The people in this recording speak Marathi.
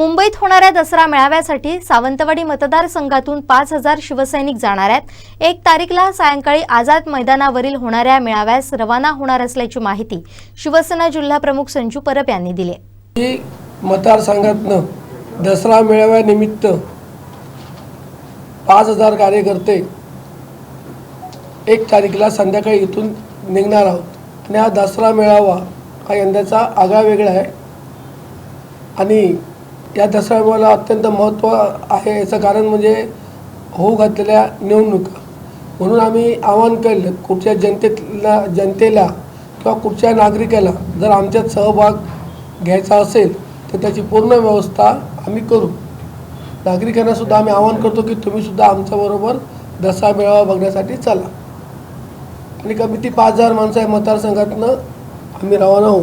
मुंबईत होणाऱ्या दसरा मेळाव्यासाठी सावंतवाडी मतदारसंघातून पाच हजार शिवसैनिक जाणार आहेत. एक तारीखला सायंकाळी आझाद मैदानावरील होणाऱ्या मेळाव्यास रवाना होणार असल्याची माहिती शिवसेना जिल्हाप्रमुख संजू परब यांनी दिली मतदारसंघातनं दसरा मेळाव्यानिमित्त पाच हजार कार्यकर्ते एक तारीखला संध्याकाळी इथून निघणार आहोत. आणि हा दसरा मेळावा हा यंदाचा आगळा वेगळा आहे. आणि या दसरा अत्यंत महत्त्व आहे याचं कारण म्हणजे होऊ घातलेल्या निवडणुका. म्हणून आम्ही आवाहन केलं कुठच्या जनतेला जनतेला किंवा कुठच्या नागरिकाला जर आमच्यात सहभाग घ्यायचा असेल तर त्याची पूर्ण व्यवस्था आम्ही करू. नागरिकांना सुद्धा आम्ही आवाहन करतो की तुम्ही सुद्धा आमच्याबरोबर दसरा मेळावा बघण्यासाठी चला. आणि कमी ती पाच हजार माणसं आहे मतदारसंघातनं आम्ही रवाना होऊ.